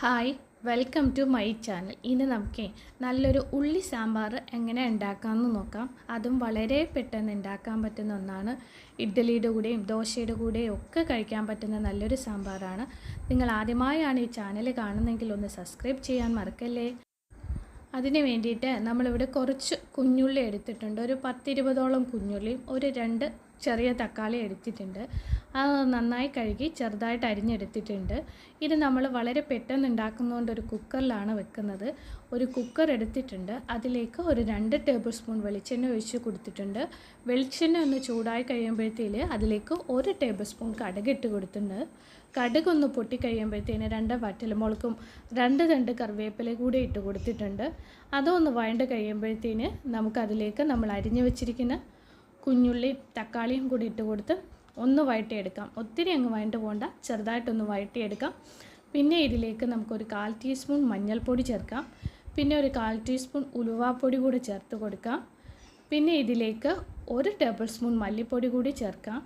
Hi welcome to my channel ഇന്ന് നമുക്ക് നല്ലൊരു ഉള്ളി സാമ്പാർ എങ്ങനെ ഉണ്ടാക്കാമെന്ന് നോക്കാം. അതും വളരെ പെട്ടെന്ന് ഉണ്ടാക്കാൻ പറ്റുന്ന ഒന്നാണ്. ഇഡ്ഡലിയുടെ കൂടെയും ദോശയുടെ കൂടെയും ഒക്കെ കഴിക്കാൻ പറ്റുന്ന നല്ലൊരു സാമ്പാറാണ്. നിങ്ങൾ ആദ്യമായാണ് ഈ ചാനൽ കാണുന്നതെങ്കിൽ ഒന്ന് സബ്സ്ക്രൈബ് ചെയ്യാൻ മറക്കല്ലേ? അതിന് വേണ്ടിയിട്ട് നമ്മളിവിടെ കുറച്ച് കുഞ്ഞുള്ളി എടുത്തിട്ടുണ്ട്. ഒരു പത്തിരുപതോളം കുഞ്ഞുള്ളിയും ഒരു രണ്ട് ചെറിയ തക്കാളി എടുത്തിട്ടുണ്ട്. അത് നന്നായി കഴുകി ചെറുതായിട്ട് അരിഞ്ഞെടുത്തിട്ടുണ്ട്. ഇത് നമ്മൾ വളരെ പെട്ടെന്ന് ഉണ്ടാക്കുന്നതുകൊണ്ട് ഒരു കുക്കറിലാണ് വെക്കുന്നത്. ഒരു കുക്കർ എടുത്തിട്ടുണ്ട്. അതിലേക്ക് ഒരു രണ്ട് ടേബിൾ സ്പൂൺ വെളിച്ചെണ്ണ ഒഴിച്ച് കൊടുത്തിട്ടുണ്ട്. വെളിച്ചെണ്ണ ഒന്ന് ചൂടായി കഴിയുമ്പോഴത്തേൽ അതിലേക്ക് ഒരു ടേബിൾ സ്പൂൺ കടുക് ഇട്ട് കൊടുത്തിട്ടുണ്ട്. കടുക് ഒന്ന് പൊട്ടി കഴിയുമ്പോഴത്തേന് രണ്ട് വറ്റൽമുളകും രണ്ട് രണ്ട് കറിവേപ്പില കൂടി ഇട്ട് കൊടുത്തിട്ടുണ്ട്. അതൊന്ന് വഴണ്ട് കഴിയുമ്പോഴത്തേന് നമുക്കതിലേക്ക് നമ്മൾ അരിഞ്ഞു വെച്ചിരിക്കുന്ന കുഞ്ഞുള്ളിയും തക്കാളിയും കൂടി ഇട്ട് കൊടുത്ത് ഒന്ന് വഴറ്റിയെടുക്കാം. ഒത്തിരി അങ്ങ് വഴണ്ട് പോകണ്ട ചെറുതായിട്ടൊന്ന് വഴറ്റിയെടുക്കാം. പിന്നെ ഇതിലേക്ക് നമുക്കൊരു കാൽ ടീസ്പൂൺ മഞ്ഞൾപ്പൊടി ചേർക്കാം. പിന്നെ ഒരു കാൽ ടീസ്പൂൺ ഉലുവാപ്പൊടി കൂടി ചേർത്ത് കൊടുക്കാം. പിന്നെ ഇതിലേക്ക് ഒരു ടേബിൾ സ്പൂൺ മല്ലിപ്പൊടി കൂടി ചേർക്കാം.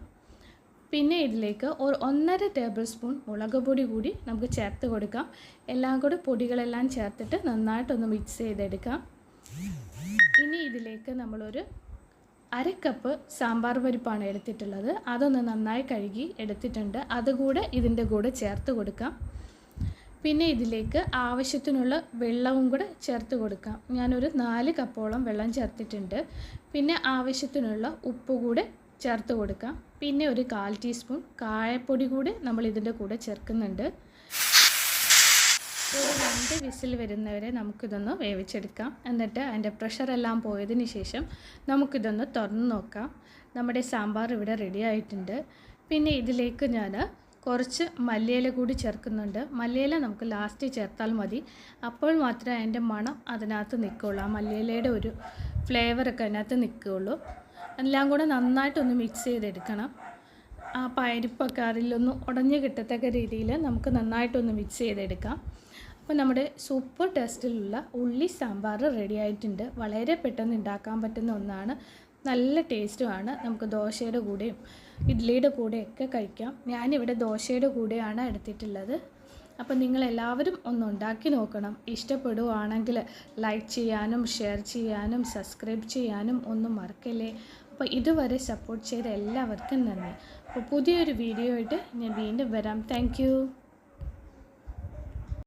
പിന്നെ ഇതിലേക്ക് ഒരു ഒന്നര ടേബിൾ സ്പൂൺ മുളക് പൊടി കൂടി നമുക്ക് ചേർത്ത് കൊടുക്കാം. എല്ലാം കൂടി പൊടികളെല്ലാം ചേർത്തിട്ട് നന്നായിട്ടൊന്ന് മിക്സ് ചെയ്തെടുക്കാം. ഇനി ഇതിലേക്ക് നമ്മളൊരു അര കപ്പ് സാമ്പാർ പരിപ്പാണ് എടുത്തിട്ടുള്ളത്. അതൊന്ന് നന്നായി കഴുകി എടുത്തിട്ടുണ്ട്. അതുകൂടെ ഇതിന്റെ കൂടെ ചേർത്ത് കൊടുക്കാം. പിന്നെ ഇതിലേക്ക് ആവശ്യത്തിനുള്ള വെള്ളവും കൂടെ ചേർത്ത് കൊടുക്കാം. ഞാനൊരു നാല് കപ്പോളം വെള്ളം ചേർത്തിട്ടുണ്ട്. പിന്നെ ആവശ്യത്തിനുള്ള ഉപ്പ് കൂടെ ചേർത്ത് കൊടുക്കാം. പിന്നെ ഒരു കാൽ ടീസ്പൂൺ കായപ്പൊടി കൂടി നമ്മൾ ഇതിന്റെ കൂടെ ചേർക്കുന്നുണ്ട്. ഒരു രണ്ട് വിസിൽ വരുന്നവരെ നമുക്കിതൊന്ന് വേവിച്ചെടുക്കാം. എന്നിട്ട് അതിന്റെ പ്രഷറെല്ലാം പോയതിന് ശേഷം നമുക്കിതൊന്ന് തുറന്ന് നോക്കാം. നമ്മുടെ സാമ്പാർ ഇവിടെ റെഡി ആയിട്ടുണ്ട്. പിന്നെ ഇതിലേക്ക് ഞാൻ കുറച്ച് മല്ലിയില കൂടി ചേർക്കുന്നുണ്ട്. മല്ലിയില നമുക്ക് ലാസ്റ്റ് ചേർത്താൽ മതി. അപ്പോൾ മാത്രമേ അതിന്റെ മണം അതിനകത്ത് നിൽക്കുകയുള്ളൂ ആ മല്ലിയിലയുടെ ഒരു ഫ്ലേവറൊക്കെ അതിനകത്ത് നിൽക്കുകയുള്ളൂ എല്ലാം കൂടെ നന്നായിട്ടൊന്ന് മിക്സ് ചെയ്തെടുക്കണം. ആ പരിപ്പൊക്കെ അതിലൊന്ന് ഉടഞ്ഞു കിട്ടത്തക്ക രീതിയിൽ നമുക്ക് നന്നായിട്ടൊന്ന് മിക്സ് ചെയ്തെടുക്കാം. അപ്പോൾ നമ്മുടെ സൂപ്പർ ടേസ്റ്റിലുള്ള ഉള്ളി സാമ്പാർ റെഡി ആയിട്ടുണ്ട്. വളരെ പെട്ടെന്ന് ഉണ്ടാക്കാൻ പറ്റുന്ന ഒന്നാണ്. നല്ല ടേസ്റ്റുമാണ് നമുക്ക് ദോശയുടെ കൂടെയും ഇഡ്ഡലിയുടെ കൂടെയൊക്കെ കഴിക്കാം. ഞാനിവിടെ ദോശയുടെ കൂടെയാണ് എടുത്തിട്ടുള്ളത്. അപ്പോൾ നിങ്ങളെല്ലാവരും ഒന്ന് ഉണ്ടാക്കി നോക്കണം. ഇഷ്ടപ്പെടുവാണെങ്കിൽ ലൈക്ക് ചെയ്യാനും ഷെയർ ചെയ്യാനും സബ്സ്ക്രൈബ് ചെയ്യാനും ഒന്നും മറക്കല്ലേ? അപ്പോൾ ഇതുവരെ സപ്പോർട്ട് ചെയ്ത എല്ലാവർക്കും നന്ദി. അപ്പോൾ പുതിയൊരു വീഡിയോ ആയിട്ട് ഞാൻ വീണ്ടും വരാം. താങ്ക്